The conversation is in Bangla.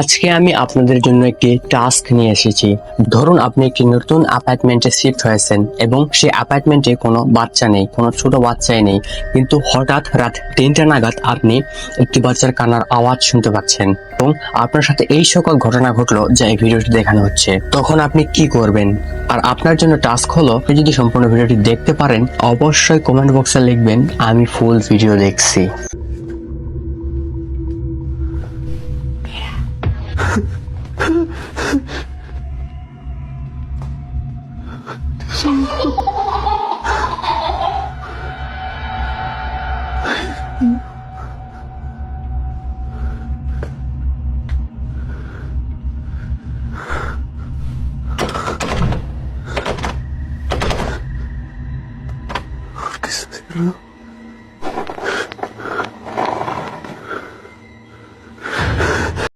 আজকে আমি আপনাদের জন্য একটি টাস্ক নিয়ে এসেছি। ধরুন আপনি একটি নতুন অ্যাপার্টমেন্টে শিফট হয়েছেন এবং সেই অ্যাপার্টমেন্টে কোনো বাচ্চা নেই, কোনো ছোট বাচ্চাই নেই। কিন্তু হঠাৎ রাত তিনটা নাগাদ আপনি একটি বাচ্চার কান্নার আওয়াজ শুনতে পাচ্ছেন এবং আপনার সাথে এই সকল ঘটনা ঘটলো যা এই ভিডিওটি দেখানো হচ্ছে। তখন আপনি কি করবেন? আর আপনার জন্য টাস্ক হলো যদি সম্পূর্ণ ভিডিওটি দেখতে পারেন, অবশ্যই কমেন্ট বক্সে লিখবেন, আমি ফুল ভিডিও দেখছি। 辛苦。嗯。为什么是这样？